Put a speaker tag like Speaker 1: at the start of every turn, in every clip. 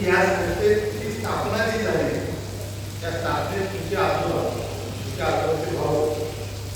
Speaker 1: ही आज संस्थेची स्थापना जी झाली. त्या स्थापनेत तुमचे आजोबा तुमच्या आजोबाचे भाऊ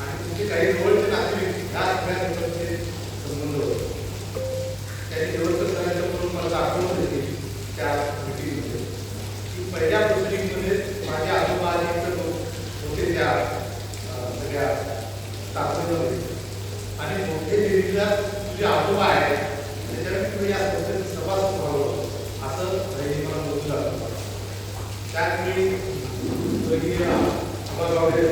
Speaker 1: आणि तुमचे काही जवळचे नागरिक या सगळ्या लोकांचे संबंध होते. त्यांनी व्यवस्थापनाच्या म्हणून मला दाखवून देते त्या मिटिंगमध्ये की पहिल्या मिटिंगमध्ये माझे आजोबा आजी होते त्या सगळ्या स्थापनेमध्ये आणि मोठे निरीक्षक तुझे आजोबा आहे त्याच्याने तुम्ही या त्याचवेळी स्वर्गीय अंबागावडे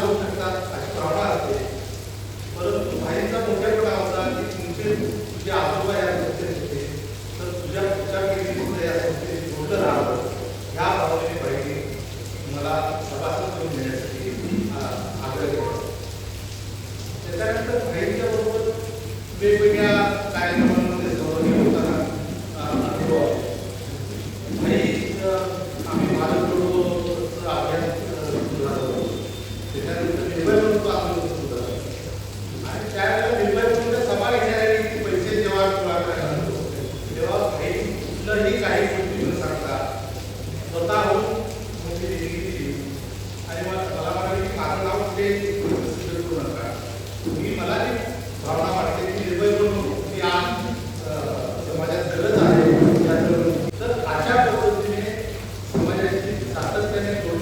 Speaker 1: करू शकता अशी भावना असते. परंतु मोठेपणा होता की तुमचे जे आजोबा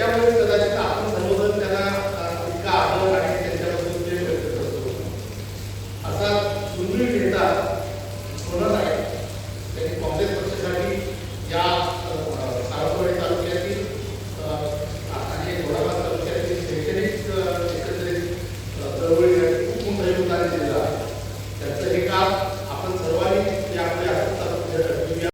Speaker 1: é a universidade está